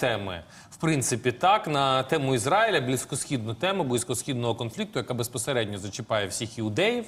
теми, в принципі, так на тему Ізраїля, близькосхідну тему, близькосхідного конфлікту, яка безпосередньо зачіпає всіх іудеїв,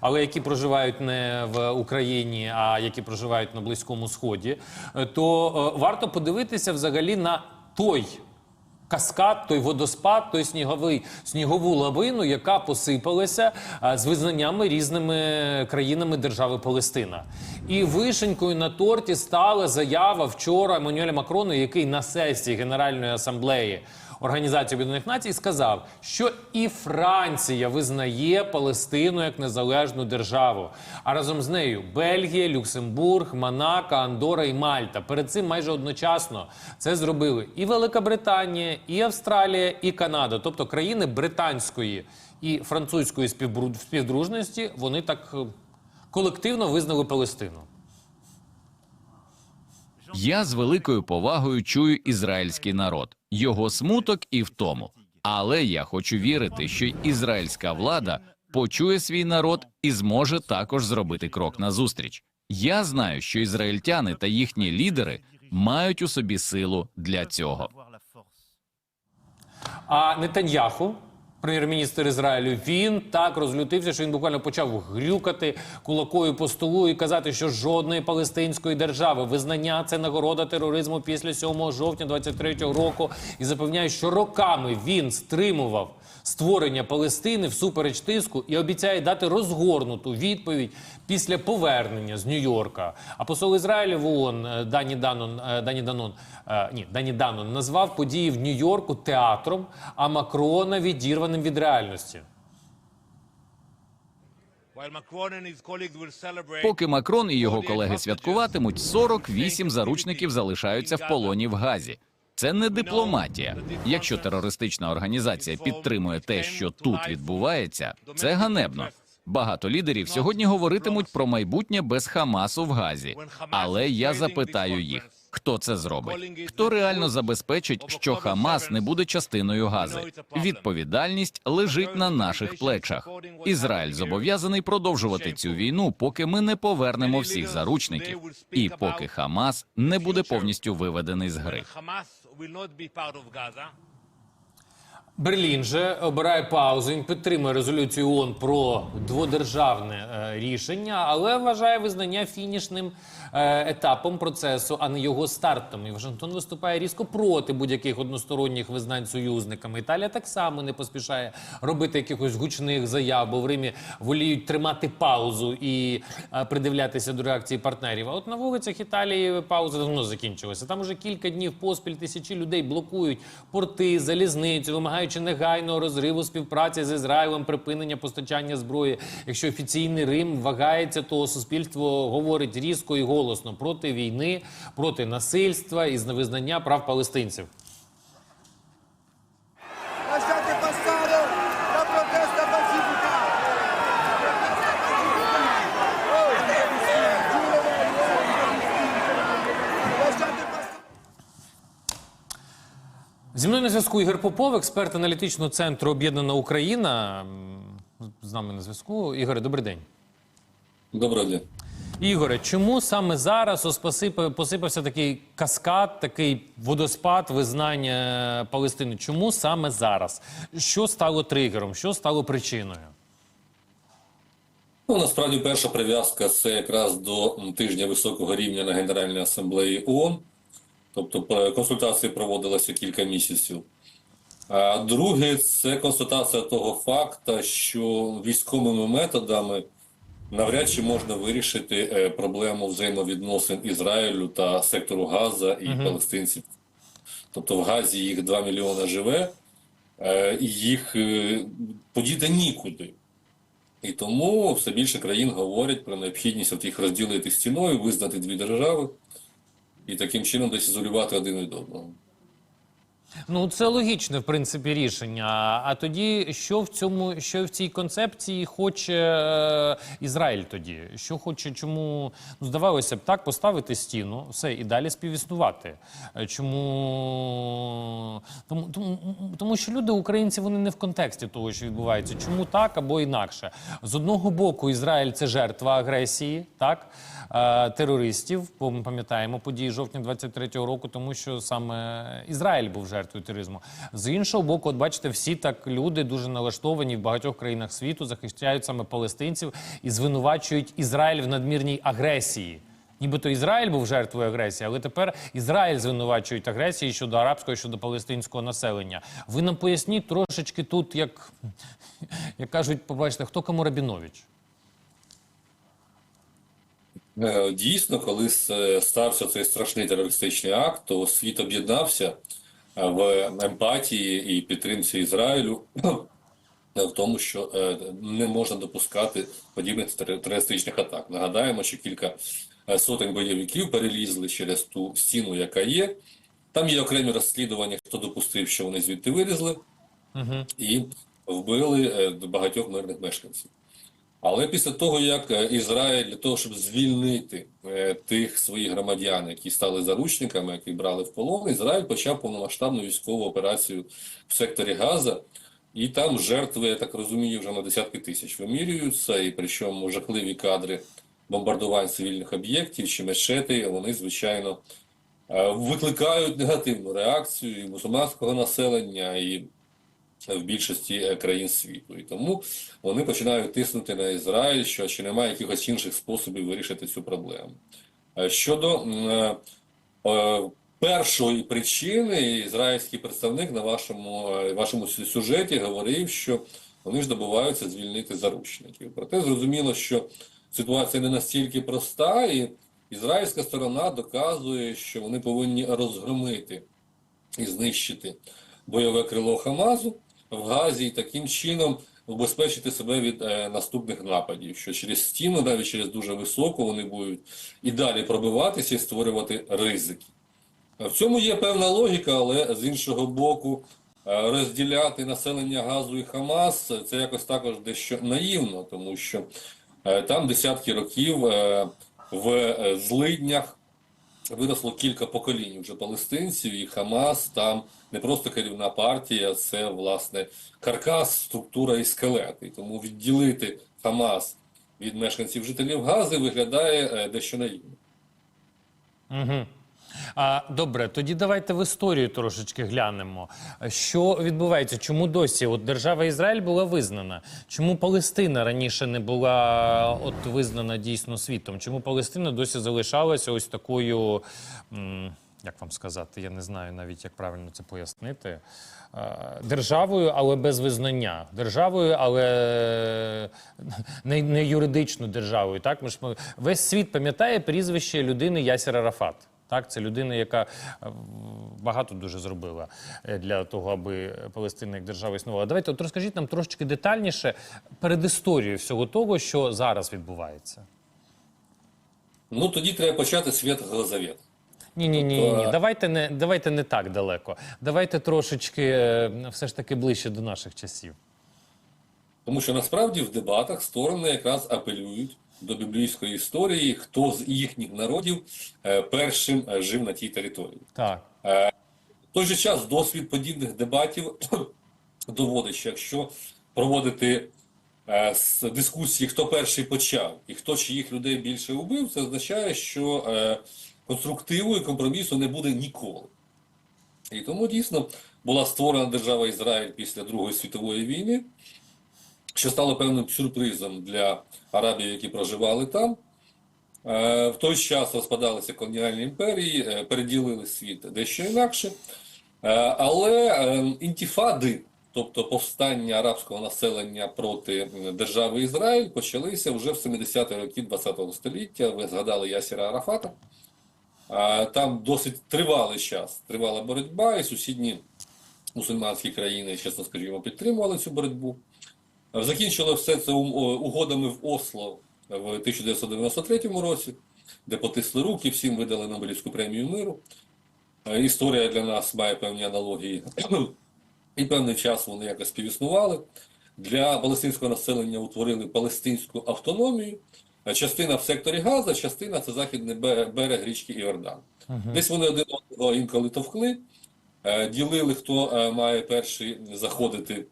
але які проживають не в Україні, а які проживають на Близькому Сході, е, то е, варто подивитися взагалі на той каскад, той водоспад, той сніговий снігову лавину, яка посипалася з визнаннями різними країнами держави Палестина. І вишенькою на торті стала заява вчора Еммануеля Макрону, який на сесії Генеральної асамблеї. Організації Об'єднаних Націй сказав, що і Франція визнає Палестину як незалежну державу. А разом з нею Бельгія, Люксембург, Монако, Андора і Мальта. Перед цим майже одночасно це зробили і Велика Британія, і Австралія, і Канада. Тобто країни британської і французької співдружності вони так е, колективно визнали Палестину. Я з великою повагою чую ізраїльський народ, його смуток і втому. Але я хочу вірити, що ізраїльська влада почує свій народ і зможе також зробити крок назустріч. Я знаю, що ізраїльтяни та їхні лідери мають у собі силу для цього. А Нетаньяху, прем'єр-міністр Ізраїлю, він так розлютився, що він буквально почав грюкати кулакою по столу і казати, що жодної палестинської держави визнання це нагорода тероризму після 7 жовтня 23-го року. І запевняє, що роками він стримував створення Палестини всупереч тиску і обіцяє дати розгорнуту відповідь після повернення з Нью-Йорка. А посол Ізраїлю в ООН е, Дані Данон е, Дані Данон е, ні, Дані Данон назвав події в Нью-Йорку театром, а Макрона відірваним від реальності. Поки Макрон і його колеги святкуватимуть, 48 заручників залишаються в полоні в Газі. Це не дипломатія. Якщо терористична організація підтримує те, що тут відбувається, це ганебно. Багато лідерів сьогодні говоритимуть про майбутнє без Хамасу в Газі. Але я запитаю їх, хто це зробить? Хто реально забезпечить, що Хамас не буде частиною Гази? Відповідальність лежить на наших плечах. Ізраїль зобов'язаний продовжувати цю війну, поки ми не повернемо всіх заручників, і поки Хамас не буде повністю виведений з гри. Will not be part of Gaza. Берлін же обирає паузу. Він підтримує резолюцію ООН про дводержавне е, рішення, але вважає визнання фінішним е, етапом процесу, а не його стартом. І Вашингтон виступає різко проти будь-яких односторонніх визнань союзниками. Італія так само не поспішає робити якихось гучних заяв, бо в Римі воліють тримати паузу і е, придивлятися до реакції партнерів. А от на вулицях Італії пауза давно закінчилася. Там уже кілька днів поспіль тисячі людей блокують порти, залізницю, вимагаючи негайного розриву співпраці з Ізраїлем, припинення постачання зброї. Якщо офіційний Рим вагається, то суспільство говорить різко і голосно проти війни, проти насильства і з невизнання прав палестинців. Зі мною на зв'язку Ігор Попов, експерт аналітичного центру Об'єднана Україна. З нами на зв'язку. Ігоре, добрий день. Доброго дня. Ігоре, чому саме зараз посипався такий каскад, такий водоспад визнання Палестини? Чому саме зараз? Що стало тригером? Що стало причиною? Ну, насправді перша прив'язка це якраз до тижня високого рівня на Генеральній асамблеї ООН. Тобто е, консультації проводилися кілька місяців. А друге, це констатація того факту, що військовими методами навряд чи можна вирішити е, проблему взаємовідносин Ізраїлю та сектору Газа і палестинців. Тобто в Газі їх 2 мільйони живе, е, і їх подіти нікуди. І тому все більше країн говорять про необхідність от їх розділити стіною, визнати дві держави і таким чином десь ізолювати один від одного. Ну, це логічне, в принципі, рішення. А тоді, що в цьому, що в цій концепції хоче е, Ізраїль тоді? Що хоче, чому ну, здавалося б, так поставити стіну, все і далі співіснувати. Е, Чому тому, тому, тому що люди, українці, вони не в контексті того, що відбувається. Чому так або інакше? З одного боку, Ізраїль це жертва агресії, так е, терористів. Ми пам'ятаємо події жовтня 23-го року, тому що саме Ізраїль був жертвою тероризму. З іншого боку, от бачите, всі так люди дуже налаштовані в багатьох країнах світу, захищають саме палестинців і звинувачують Ізраїль в надмірній агресії. Нібито Ізраїль був жертвою агресії, але тепер Ізраїль звинувачують агресії щодо арабського, щодо палестинського населення. Ви нам поясніть трошечки тут, як, як кажуть, побачите, хто кому Рабінович? Е, Дійсно, коли стався цей страшний терористичний акт, то світ об'єднався е, в емпатії і підтримці Ізраїлю в тому, що е, не можна допускати подібних тер- терористичних атак. Нагадаємо, що кілька е, сотень бойовиків перелізли через ту стіну, яка є. Там є окремі розслідування, хто допустив, що вони звідти вилізли, і вбили е, багатьох мирних мешканців. Але після того, як е, Ізраїль для того, щоб звільнити е, тих своїх громадян, які стали заручниками, які брали в полон, Ізраїль почав повномасштабну військову операцію в секторі Газа, і там жертви, я так розумію, вже на десятки тисяч вимірюються, і причому жахливі кадри бомбардувань цивільних об'єктів чи мечети, вони звичайно е, викликають негативну реакцію і мусульманського населення, і в більшості е, країн світу. І тому вони починають тиснути на Ізраїль, що чи немає якихось інших способів вирішити цю проблему. Щодо е, е, першої причини, ізраїльський представник на вашому, вашому сюжеті говорив, що вони ж добиваються звільнити заручників. Проте зрозуміло, що ситуація не настільки проста, і ізраїльська сторона доказує, що вони повинні розгромити і знищити бойове крило Хамазу в Газі і таким чином убезпечити себе від е, наступних нападів, що через стіну, навіть через дуже високу, вони будуть і далі пробиватися і створювати ризики. В цьому є певна логіка, але з іншого боку, е, розділяти населення Газу і Хамас це якось також дещо наївно, тому що е, там десятки років е, в злиднях виросло кілька поколінь вже палестинців, і Хамас там не просто керівна партія, це власне каркас, структура і скелет. І тому відділити Хамас від мешканців жителів Гази виглядає е, дещо наївно. Угу. А, добре, тоді давайте в історію трошечки глянемо. Що відбувається? Чому досі от держава Ізраїль була визнана? Чому Палестина раніше не була от визнана дійсно світом? Чому Палестина досі залишалася ось такою, як вам сказати, я не знаю навіть як правильно це пояснити. е, Державою, але без визнання. Державою, але не, не юридично державою. Так, ми ж весь світ пам'ятає прізвище людини Ясір Арафат. Так, це людина, яка е, багато дуже зробила е, для того, аби Палестина як держава існувала. Давайте от розкажіть нам трошечки детальніше перед історією всього того, що зараз відбувається. Ну тоді треба почати з Святого Завета. Ні, ні, ні, ні. Тобто- Давайте не давайте не так далеко. Давайте трошечки е, все ж таки ближче до наших часів. Тому що насправді в дебатах сторони якраз апелюють до біблійської історії, хто з їхніх народів е, першим е, жив на тій території. Так. В той же час досвід подібних дебатів доводить, що якщо проводити е, дискусії, хто перший почав і хто чиїх людей більше убив, це означає, що е, конструктиву і компромісу не буде ніколи. І тому дійсно була створена держава Ізраїль після Другої світової війни, що стало певним сюрпризом для арабів, які проживали там. Е, В той час розпадалися колоніальні імперії, е, переділили світ дещо інакше. Е, Але е, інтіфади, тобто повстання арабського населення проти держави Ізраїль, почалися вже в 70-ті роки ХХ століття. Ви згадали Ясіра Арафата. Там досить тривалий час тривала боротьба, і сусідні мусульманські країни, чесно скажімо, підтримували цю боротьбу. Е, Закінчили все це угодами в Осло в 1993 році, де потисли руки, всім видали Нобелівську премію миру. Е, Історія для нас має певні аналогії. І певний час вони якось співіснували. Для палестинського населення утворили палестинську автономію. Е, Частина в секторі Газа, частина це західний берег річки Іордан. Десь вони один одного інколи товкли, е, ділили, хто е, має перший заходити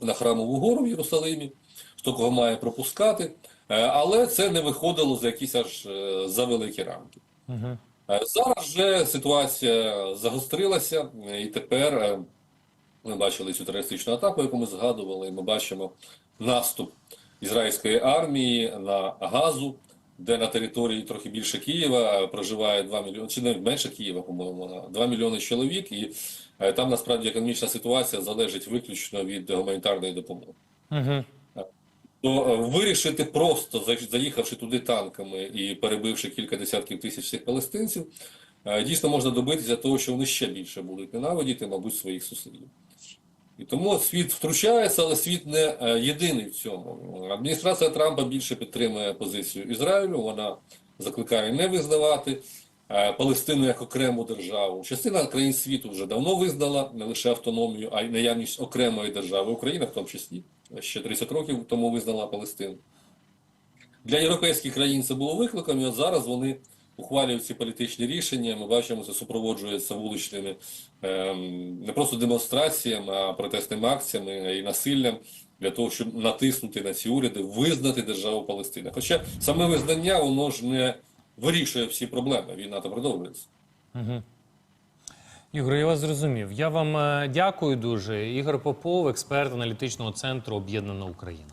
на храмову гору в Єрусалимі, хто кого має пропускати. Е, Але це не виходило за якісь аж е, за великі рамки. Е, Зараз вже ситуація загострилася, і тепер ми бачили цю терористичну атаку, яку ми згадували, ми бачимо наступ ізраїльської армії на Газу, де на території трохи більше Києва проживає 2 мільйони, чи не менше Києва, по-моєму, 2 мільйони чоловік, і там насправді економічна ситуація залежить виключно від гуманітарної допомоги. Угу. То е, вирішити просто, заїхавши туди танками і перебивши кілька десятків тисяч цих палестинців, е, дійсно можна добитися того, що вони ще більше будуть ненавидіти, мабуть, своїх сусідів. І тому світ втручається, але світ не е, єдиний в цьому. Адміністрація Трампа більше підтримує позицію Ізраїлю. Вона закликає не визнавати Палестину як окрему державу. Частина країн світу вже давно визнала не лише автономію, а й наявність окремої держави. Україна в тому числі ще 30 років тому визнала Палестину. Для європейських країн це було викликом, і от зараз вони ухвалюють ці політичні рішення. Ми бачимо, це супроводжується вуличними ем, не просто демонстраціями, а протестними акціями і насиллям для того, щоб натиснути на ці уряди, визнати державу Палестина. Хоча саме визнання воно ж не вирішує всі проблеми. Війна там продовжується. Ігор, я вас зрозумів. Я вам е, дякую дуже. Ігор Попов, експерт аналітичного центру Об'єднана Україна.